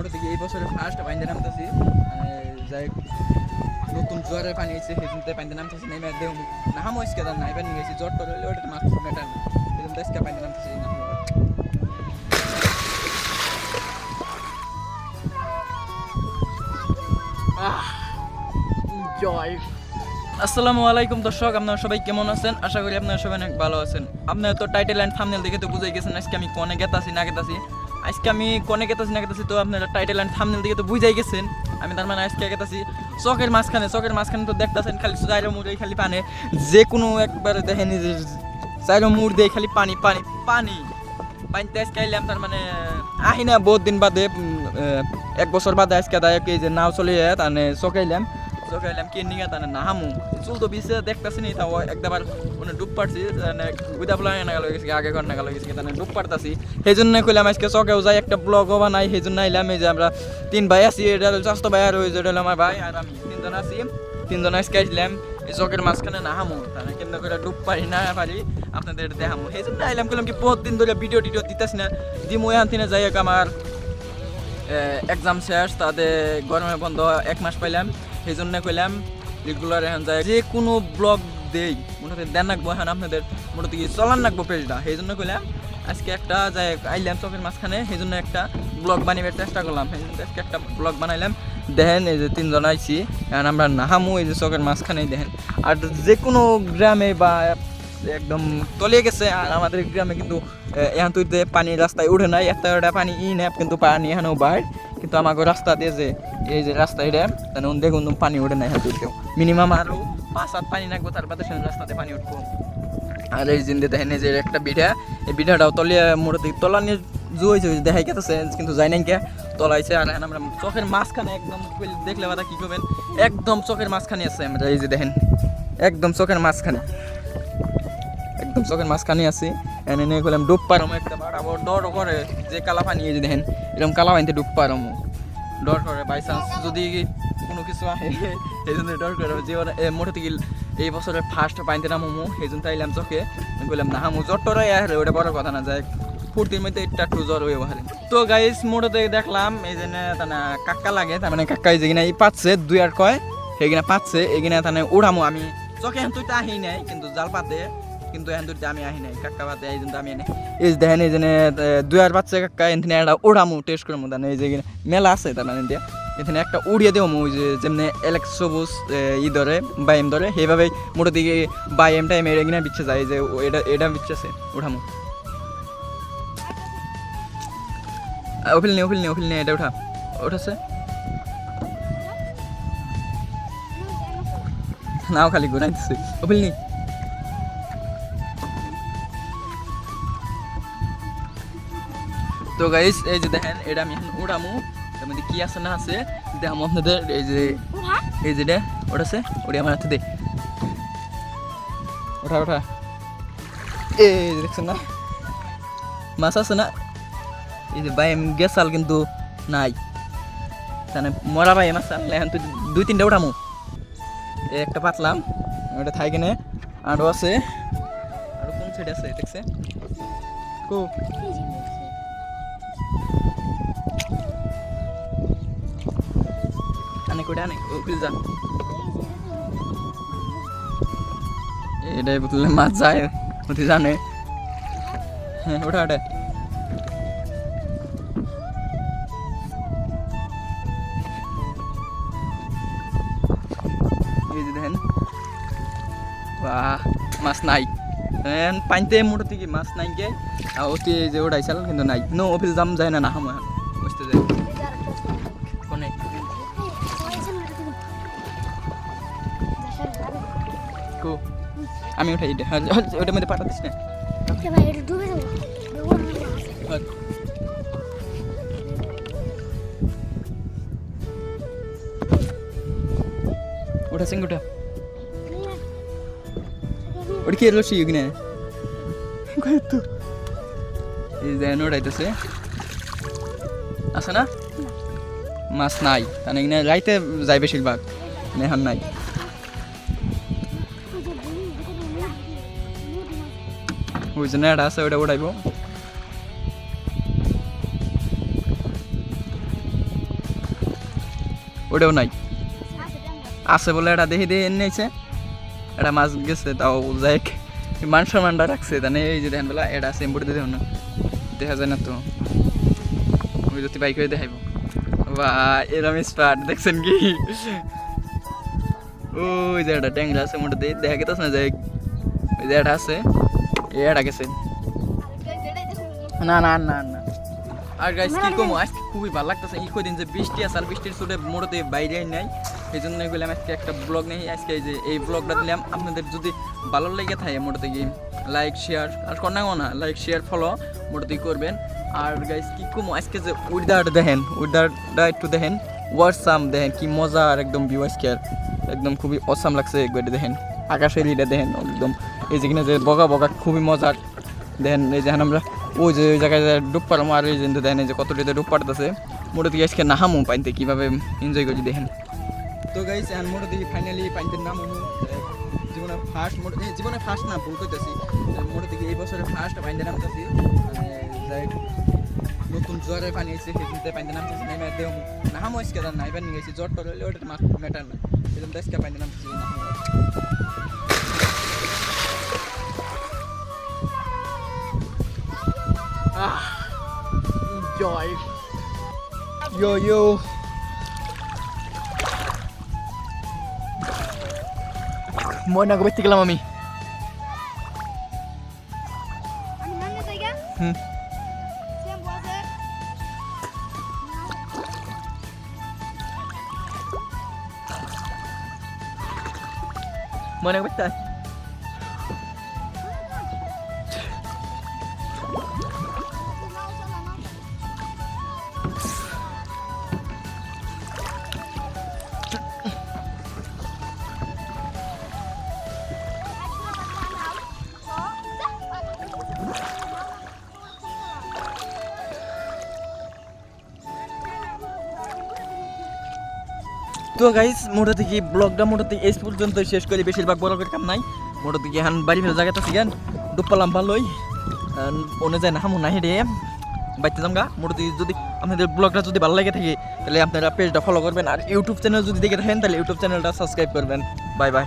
মোটা থেকে এই বছরের ফার্স্ট পানিতে নামতেছি। যাই নতুন জোয়ারের পানি হয়েছে জন্য পানিতে নামতেছি, নেমে দেহ নাহাম হয়েছে তার নাই পানি গেছি জ্বর টর হলে ওটা মাছ মেটার সেই জন্য আজকে পানিতে নামতেছি জয়। আসসালামু আলাইকুম দর্শক, আপনারা সবাই কেমন আছেন? আশা করি আপনারা সবাই অনেক ভালো আছেন। আপনারা তো টাইটেল অ্যান্ড থামনেল দেখে তো বুঝে গেছেন, আজকে আমি কোনে গেতাছি, না গেতাছি। আজকে আমি কোনে গেতাছি না গেতাছি তো আপনারা টাইটেল অ্যান্ড থামনেল দেখে তো বুঝাই গেছেন। আমি তার মানে আজকে গেতাছি চকের মাঝখানে চকের মাঝখানে তো দেখতাছেন খালি চাইরো মুড়ে খালি পানি। যে কোনো একবারে দেখেন যে চাইরো মুড় দিয়ে খালি পানি পানি পানি। পানিতে আজকে আইলাম তার মানে আহি না বহুত দিন বাদে এক বছর বাদে আজকে দায়ক এই যে নাও চলে যায়, তানে চকাইলাম চকাইলাম কে নিয়ে তানে নাহামু। চুল তো বিছে, দেখতেছি নি তাও একবার মানে ডুব পারছি গুদা বলা না গেল গেছে, আগে ঘর না গেল গেছে, তানে ডুব পারতাছি। সেই জন্য কইলাম আজকে চকেও যাই, একটা ব্লগও বানাই সেই জন্য আইলাম এই যে আমরা তিন ভাই আছি, এটা হলো ভাই আর ওই যে হলো আমার ভাই আর আমি তিনজন আছি। তিনজন আজকে আসলাম এই চকের মাঝখানে নাহামু তাহলে কেমন করে ডুব পারি, না পারি, আপনাদের দেখামু। সেই জন্য আইলাম, কইলাম কি বহুত দিন ধরে ভিডিও টিডিও দিতেছি না, দিমু এখান থেকে যাই আমার এক্সাম শেষ তাদের গরমে বন্ধ, এক মাস পাইলাম। সেই জন্য কইলাম, রেগুলার এখন যায় যে কোনো ব্লগ দেই। মোটামুটি দেন রাখব এখন আপনাদের মোটামুটি চলান রাখব পেজটা। সেই জন্য কইলাম, আজকে একটা যাই আইলাম চকের মাঝখানে সেই জন্য একটা ব্লগ বানিয়ে চেষ্টা করলাম। সেই জন্য আজকে একটা ব্লগ বানাইলাম। দেখেন এই যে তিনজন আইছি, এখন আমরা নাহামু এই যে চকের মাঝখানেই দেখেন। আর যে কোনো গ্রামে বা একদম তলিয়ে গেছে, আর আমাদের গ্রামে কিন্তু এখন তুই পানি রাস্তায় উঠে নাই, এত পানি ই নেপ কিন্তু পানি এখানেও বাইর কিন্তু আমাকে রাস্তা দিয়ে যে, এই যে রাস্তা এটা, তাহলে দেখুন পানি উঠে নাই হয়তো কেউ মিনিমাম আরও পাঁচ সাত পানি নাকবো তারপরে সে রাস্তাতে পানি উঠবো। আর এই জিন্দে দেখেন যে একটা বিড়া এই বিড়াটাও তলিয়ে মোড়ে দিকে, তলা নিয়ে জুয়েছে দেখাই গেছে কিন্তু যাই নাই কে তলাইছে আর এখন আমরা চোখের মাঝখানে একদম দেখলে বাদা কি করবেন, একদম চোখের মাঝখানে আছে আমরা, এই যে দেখেন, একদম চোখের মাঝখানে। একদম চোখের মাঝখানে আছি, এনে নিয়ে করলাম ডুব পারম একটা আবার ডর করে যে কালা পানি, এই যে দেখেন এরকম কালা পানিতে ডুব পারম ডর করে বাই চান্স যদি কোনো কিছু আহে সেই জন্য ডর করে। যে ওরা মোটে থেকে এই বছরের ফার্স্ট পানিতে নামো সেই জন্য তাইলাম চোখে বললাম না হামু জ্বর টরাই আহলে ওটা বড় কথা না যায় ফুর্তির মধ্যে একটা একটু জ্বর হয়ে হারে তো গাইস মোটতে দেখলাম, এই জন্য তানা কাক্কা লাগে, তার মানে কাক্কা যে কিনা এই পাচ্ছে, দুই আর কয় সেইখানে পাচ্ছে এইখানে তানে উড়ামো। আমি চোখে তুই আহি নাই, কিন্তু জাল পাতে কিন্তু এখন আমি আহি নাই, কাক্কা পাতে এই জন্য আমি আনি এই দেখেন, এই জন্য দুই আর পাচ্ছে কাক্কা এখানে একটা উড়ামো টেস্ট করব তানে এই যে মেলা আছে তার মানে এখানে একটা উড়িয়ে দেবো ওই যে যেমনি এলেক্স সবুজ ই ধরে বাইম ধরে সেইভাবে মোটো দিকে বাইম টাইম এখানে বিচ্ছে যায় যে এটা এটা বিচ্ছেছে উঠামো ওফিল নে ওফিল নে ওফিল নে, এটা উঠা উঠাছে নাও খালি ঘুরাইতেছে ওফিল নি। তো গাইস এই যে দেখেন এটা আমি এখন উড়ামু। এর মধ্যে কি আছে না আছে দেখামো আপনাদের। এই যে এই যে ওটা আছে ওটা আমার হাতে দে। ওঠা ওঠা। এই যে দেখছেন না? মাছ আছে না? এই যে বাইম গেছাল কিন্তু নাই। তাহলে মরা ভাই মাছ আনলে এখন তুই দুই তিনটা উঠামু একটা পাতলাম ওটা থাই কিনে। আরও আছে। আরও কোন সাইড আছে দেখছে? কো? আনে কোটা আনে। ও ফিল যা এটাই বুঝলে মাছ যায় ওটি জানে। হ্যাঁ ওটা ওটা এই যে দেখেন। বাহ, মাছ নাই। পানিতে মোটা থেকে মাছ নাই কে এই যে ওটাইছিল কিন্তু নাই। নো অফিস যাম, যায় না না হাম কো। আমি উঠাই এটা হ্যাঁ, হ্যাঁ, ওটার মধ্যে পাঠাতিস না। ওটা সিং ওটা ওটা কি রসি ওখানে তো এই যে নোড়াইতেছে আছে না? মাছ নাই। তাহলে এখানে রাইতে যাই বেশিরভাগ। নেহান নাই। ওই যে আছে ওটা উড়াইব। ওটাও নাই। আছে বলে এটা দেখি দিয়ে এনেছে। এটা মাছ গেছে, তাও যাই মান সম্মানটা রাখছে তাহলে এই যে দেখেন বেলা, এটা আছে এম্বুড়ি দেখুন না। দেখা যায় না তো। ওই যদি বাইক করে দেখাইব। বা এরম স্পাট দেখছেন কি? ওই যে একটা ট্যাংরা আছে মোটাতে দেখা গেতাস না, যে ওই যে এটা আছে। এটা গেছে। না না না না। আর গাইস কি কমো আজকে খুবই ভালো লাগতেছে। কদিন যে বৃষ্টি আছে আর বৃষ্টির চোটে মোড়তে বাইরে নাই। এই জন্য বললাম আজকে একটা ব্লগ নেই। আজকে এই যে এই ব্লগটা দিলাম। আপনাদের যদি ভালো লেগে থাকে মোটাতে গিয়ে লাইক শেয়ার আর কন্যা না লাইক শেয়ার ফলো মোটাতে করবেন। আর গাইস কি কমো আজকে যে উইদার দেখেন উইদারটা একটু দেখেন ওয়ারসাম দেখেন কি মজা আর একদম ভিউ আজকে। একদম খুবই অসাম লাগছে একবার দেখেন। আকাশের ইটা দেখেন একদম এই যেখানে যে বগা বগা খুবই মজার দেখেন, এই যেখানে আমরা ওই যে ওই জায়গায় যে ডুব পারলাম আর এই যে দেখেন এই যে কতটিতে ডুব পারতেছে মোটে দিকে আজকে নাহামু পাইতে কীভাবে এনজয় করি দেখেন। তো গাইস এখন মোটে দিকে ফাইনালি পাইতে নামু জীবনে ফার্স্ট মোটে জীবনে ফার্স্ট না, ভুল করতেছি মোটে দিকে এই বছরের ফার্স্ট পাইতে নামতেছি। যাই নতুন জ্বরে পানি এসে সেদিনতে পাইতে নামতেছি নেমে দেহ নাহামু আজকে না এবার নিয়ে গেছি জ্বর টর হলে ওটা ম্যাটার না জন্য আজকে পাইতে নামতেছি, নাহামু enjoy. Yo yo. ময়না কবে থেকে গেলাম আমি হুম ময়না কবে তাই তো গাইস মোটা থেকে ব্লগটা মোটা থেকে এই পর্যন্ত শেষ করে। বেশিরভাগ বড় করে কাম নাই। মোটা থেকে হান বাড়ি ফেলে জায়গাটা গান ডুপালাম ভালোই অন্য যায় না হামু না হেঁটে বাইতে যামগা। মোটা থেকে যদি আপনাদের ব্লগটা যদি ভালো লাগে থাকে, তাহলে আপনারা পেজটা ফলো করবেন। আর ইউটিউব চ্যানেল যদি দেখে থাকেন, তাহলে ইউটিউব চ্যানেলটা সাবস্ক্রাইব করবেন। Bye bye